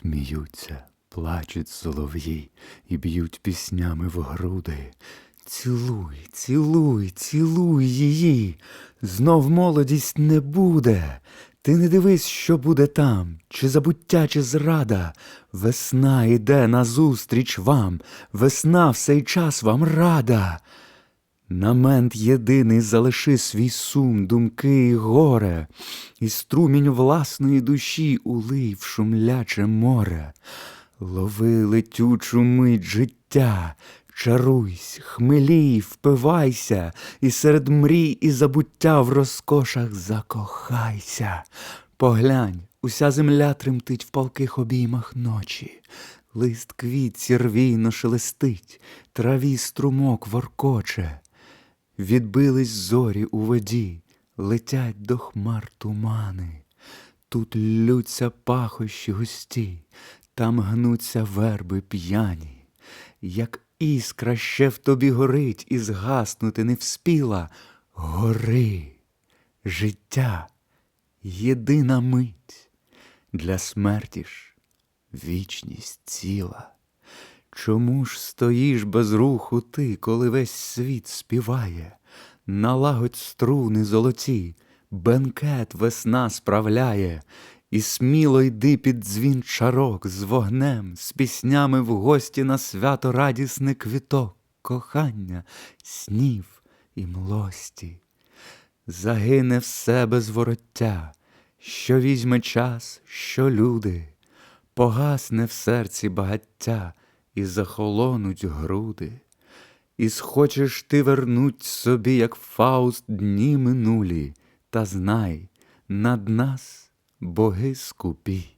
Сміються, плачуть солов'ї і б'ють піснями в груди. Цілуй, цілуй, цілуй її, знов молодість не буде. Ти не дивись, що буде там, чи забуття, чи зрада. Весна йде назустріч вам, весна в цей час вам рада. На мент єдиний залиши свій сум, думки і горе, і струмінь власної душі улий в шумляче море. Лови летючу мить життя, чаруйсь, хмелій, впивайся, і серед мрій і забуття в розкошах закохайся. Поглянь, уся земля тремтить в палких обіймах ночі. Лист квітці рвійно шелестить, траві струмок воркоче. Відбились зорі у воді, летять до хмар тумани. Тут лються пахощі густі, там гнуться верби п'яні. Як іскра ще в тобі горить і згаснути не вспіла, гори, життя, єдина мить, для смерті ж вічність ціла. Чому ж стоїш без руху ти, коли весь світ співає? Налагодь струни золоті, бенкет весна справляє, і сміло йди під дзвін чарок з вогнем, з піснями в гості на свято радісний квіток, кохання, снів і млості. Загине все без вороття, що візьме час, що люди, погасне в серці багаття і захолонуть груди. І схочеш ти вернуть собі, як Фауст, дні минулі, та знай, над нас боги скупі,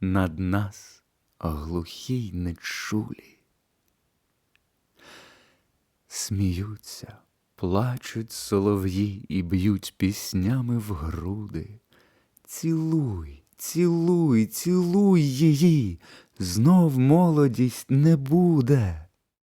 над нас глухі й нечулі. Сміються, плачуть солов'ї і б'ють піснями в груди. Цілуй, цілуй, цілуй її, знов молодість не буде.